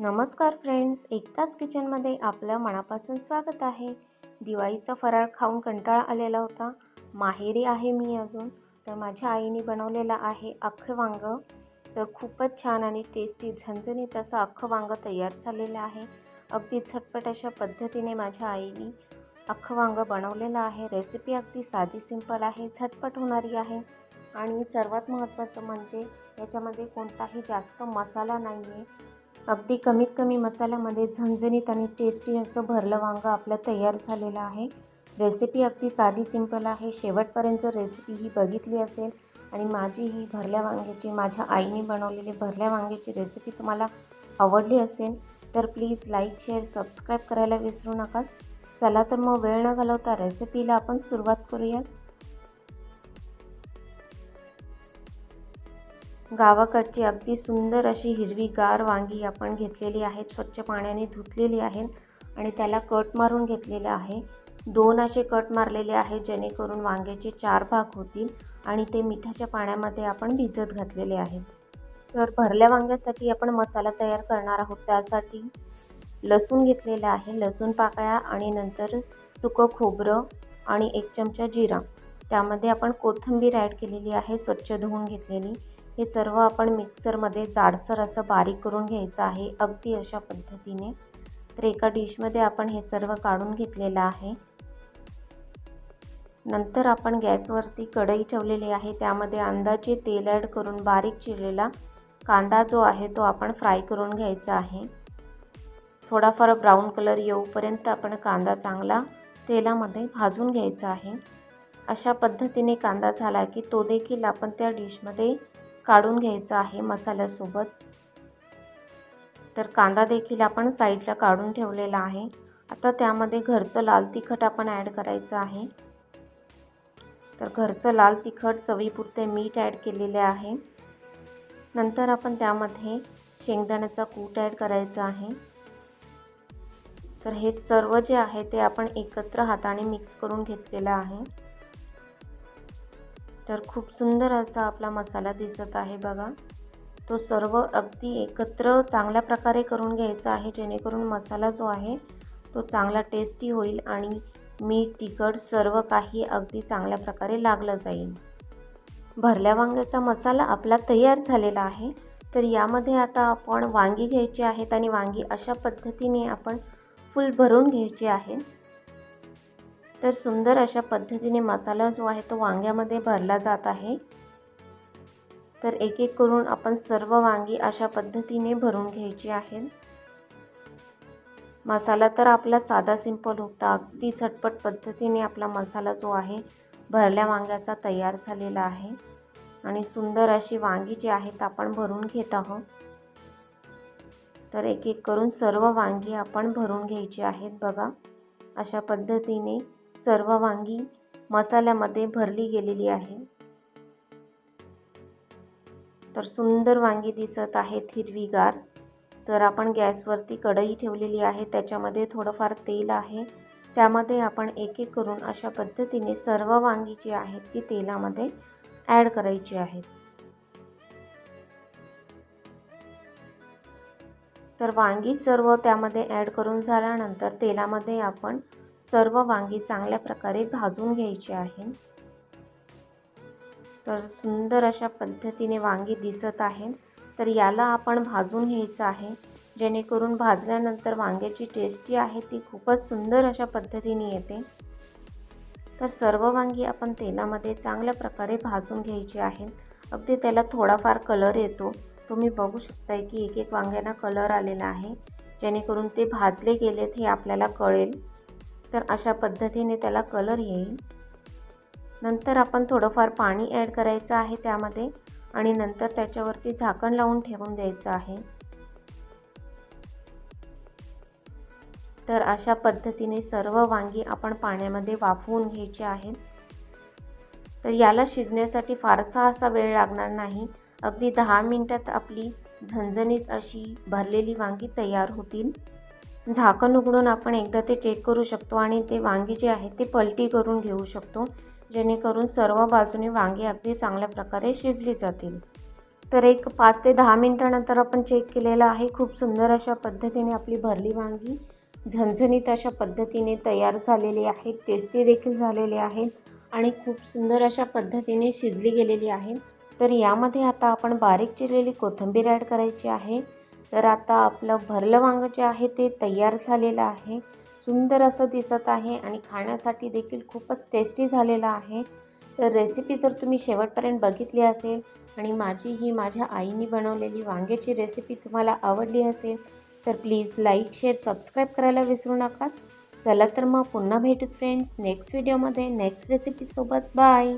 नमस्कार फ्रेंड्स एकताच किचनमध्ये आपलं मनापासून स्वागत आहे. दिवाळीचा फराळ खाऊन कंटाळा आलेला होता. माहेरी आहे मी अजून तर माझ्या आईने बनवलेला आहे अख्खं वांगं. तर खूपच छान आणि टेस्टी झणझणीत असं अख्खं वांगं तयार झालेलं आहे. अगदी झटपट अशा पद्धतीने माझ्या आईने अख्खं वांगं बनवलेलं आहे. रेसिपी अगदी साधी सिंपल आहे झटपट होणारी आहे. आणि सर्वात महत्त्वाचं म्हणजे याच्यामध्ये कोणताही जास्त मसाला नाही आहे अगदी कमीत कमी मसाल्यामध्ये झणझणीत आणि टेस्टी असं भरलं वांगं आपलं तयार झालेलं आहे. रेसिपी अगदी साधी सिंपल आहे. शेवटपर्यंत रेसिपी ही बघितली असेल आणि माझी ही भरल्या वांग्याची माझ्या आईने बनवलेली भरल्या वांग्याची रेसिपी तुम्हाला आवडली असेल तर प्लीज लाईक शेअर सबस्क्राईब करायला विसरू नका. चला तर मग वेळ न घालवता रेसिपीला आपण सुरुवात करूयात. गावाकडची अगदी सुंदर अशी हिरवीगार वांगी आपण घेतलेली आहेत स्वच्छ पाण्याने धुतलेली आहेत आणि त्याला कट मारून घेतलेलं आहे. दोन असे कट मारलेले आहेत जेणेकरून वांग्याचे चार भाग होतील आणि ते मिठाच्या पाण्यामध्ये आपण भिजत घातलेले आहेत. तर भरल्या वांग्यासाठी आपण मसाला तयार करणार आहोत. त्यासाठी लसूण घेतलेला आहे लसूण पाकळ्या आणि नंतर सुकं खोबरं आणि एक चमचा जिरा. त्यामध्ये आपण कोथिंबीर ॲड केलेली आहे स्वच्छ धुवून घेतलेली. हे सर्व आपण मिक्सरमध्ये जाडसर असं बारीक करून घ्यायचं आहे. अगदी अशा पद्धतीने. तर एका डिशमध्ये आपण हे सर्व काढून घेतलेलं आहे. नंतर आपण गॅसवरती कढई ठेवलेली आहे. त्यामध्ये अंदाजे तेल ॲड करून बारीक चिरलेला कांदा जो आहे तो आपण फ्राय करून घ्यायचा आहे. थोडाफार ब्राऊन कलर येऊपर्यंत आपण कांदा चांगला तेलामध्ये भाजून घ्यायचा आहे. अशा पद्धतीने कांदा झाला की तो देखील आपण त्या डिशमध्ये काढून घ्यायचा आहे मसाल्यासोबत. तर कांदा देखील आपण साईडला काढून ठेवलेला आहे. आता त्यामध्ये घरचं लाल तिखट आपण ॲड करायचं आहे. तर घरचं लाल तिखट चवीपुरते मीठ ॲड केलेले आहे. नंतर आपण त्यामध्ये शेंगदाण्याचा कूट ॲड करायचा आहे. तर हे सर्व जे आहे ते आपण एकत्र हाताने मिक्स करून घेतलेलं आहे. तर खूप सुंदर असा आपला मसाला दिसत आहे बघा. तो सर्व अगदी एकत्र चांगल्या प्रकारे करून घ्यायचा आहे जेणेकरून मसाला जो आहे तो चांगला टेस्टी होईल आणि मीठ तिखट सर्व काही अगदी चांगल्या प्रकारे लागलं जाईल. भरल्या वांग्याचा मसाला आपला तयार झालेला आहे. तर यामध्ये आता आपण वांगी घ्यायची आहेत आणि वांगी अशा पद्धतीने आपण फुल भरून घ्यायची आहे. तर सुंदर अशा पद्धतीने मसाला जो आहे तो वांग्यामध्ये भरला जात आहे. तर एक एक करून आपण सर्व वांगी अशा पद्धतीने भरून घ्यायची आहेत. मसाला तर आपला साधा सिंपल होता. अगदी झटपट पद्धतीने आपला मसाला जो आहे भरल्या वांग्याचा तयार झालेला आहे. आणि सुंदर अशी वांगी जी आहेत आपण भरून घेत आहोत. तर एक एक करून सर्व वांगी आपण भरून घ्यायची आहेत बघा. अशा पद्धतीने सर्व वांगी मसाल्यामध्ये भरली गेलेली आहे. तर सुंदर वांगी दिसत आहेत हिरवीगार. तर आपण गॅसवरती कढई ठेवलेली आहे त्याच्यामध्ये थोडंफार तेल आहे. त्यामध्ये आपण एक एक करून अशा पद्धतीने सर्व वांगी जी आहेत ती तेलामध्ये ॲड करायची आहेत. तर वांगी सर्व त्यामध्ये ॲड करून झाल्यानंतर तेलामध्ये आपण सर्व वांगी चांगल्या प्रकारे भाजून घ्यायची आहे. तर सुंदर अशा पद्धतीने वांगी दिसत आहे. तर याला आपण भाजून घ्यायचं आहे. जेणेकरून भाजल्यानंतर वांग्याची टेस्टी आहे ती खूपच सुंदर अशा पद्धतीने येते. तर सर्व वांगी आपण तेलामध्ये चांगल्या प्रकारे भाजून घ्यायची आहेत अगदी त्याला थोडाफार कलर येतो. तुम्ही बघू शकताय की एक एक वांग्यांना कलर आलेला आहे. जेणेकरून ते भाजले गेलेत हे आपल्याला कळेल. तर अशा पद्धतीने त्याला कलर येईल. नंतर आपण थोडंफार पाणी ॲड करायचं आहे त्यामध्ये आणि नंतर त्याच्यावरती झाकण लावून ठेवून द्यायचं आहे. तर अशा पद्धतीने सर्व वांगी आपण पाण्यामध्ये वाफवून घ्यायची आहेत. तर याला शिजण्यासाठी फारसा असा वेळ लागणार नाही. अगदी दहा मिनटात आपली झणझणीत अशी भरलेली वांगी तयार होतील. झाकण उघडून आपण एकदा ते चेक करू शकतो आणि ते वांगी जे आहे ते पलटी करून घेऊ शकतो जेणेकरून सर्व बाजूने वांगी अगदी चांगल्या प्रकारे शिजली जातील. तर एक पाच ते दहा मिनटानंतर आपण चेक केलेलं आहे खूप सुंदर अशा पद्धतीने आपली भरली वांगी झणझणीत अशा पद्धतीने तयार झालेली आहे टेस्टी देखील झालेली आहे आणि खूप सुंदर अशा पद्धतीने शिजली गेलेली आहे. तर यामध्ये आता आपण बारीक चिरलेली कोथिंबीर ॲड करायची आहे. तर आता आपलं भरलं वांगं जे आहे ते तयार झालेलं आहे. सुंदर असं दिसत आहे आणि खाण्यासाठी देखील खूपच टेस्टी झालेलं आहे. तर रेसिपी जर तुम्ही शेवटपर्यंत बघितली असेल आणि माझी ही माझ्या आईने बनवलेली वांग्याची रेसिपी तुम्हाला आवडली असेल तर प्लीज लाईक शेअर सबस्क्राईब करायला विसरू नका. चला तर मग पुन्हा भेटू फ्रेंड्स नेक्स्ट व्हिडिओमध्ये नेक्स्ट रेसिपीसोबत बाय